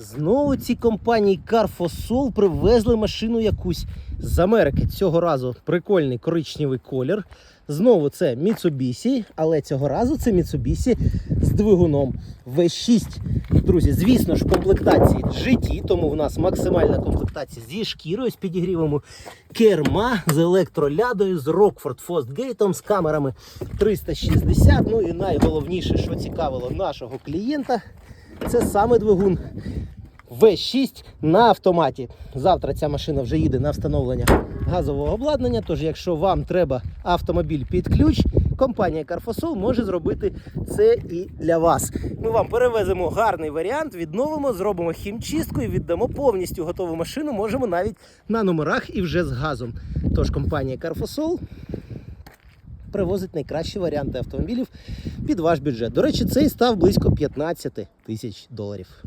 Знову ці компанії Carfosol привезли машину якусь з Америки. Цього разу прикольний коричневий колір. Знову це Mitsubishi, але цього разу це Mitsubishi з двигуном V6. Друзі, звісно ж, комплектації GT, тому в нас максимальна комплектація зі шкірою, з підігрівами керма, з електролядою, з Rockford Fostgate, з камерами 360. Ну і найголовніше, що цікавило нашого клієнта, це саме двигун V6 на автоматі. Завтра ця машина вже їде на встановлення газового обладнання. Тож, якщо вам треба автомобіль під ключ, компанія Carfosol може зробити це і для вас. Ми вам перевеземо гарний варіант, відновимо, зробимо хімчистку і віддамо повністю готову машину. Можемо навіть на номерах і вже з газом. Тож компанія Carfosol привозить найкращі варіанти автомобілів під ваш бюджет. До речі, цей став близько 15 тисяч доларів.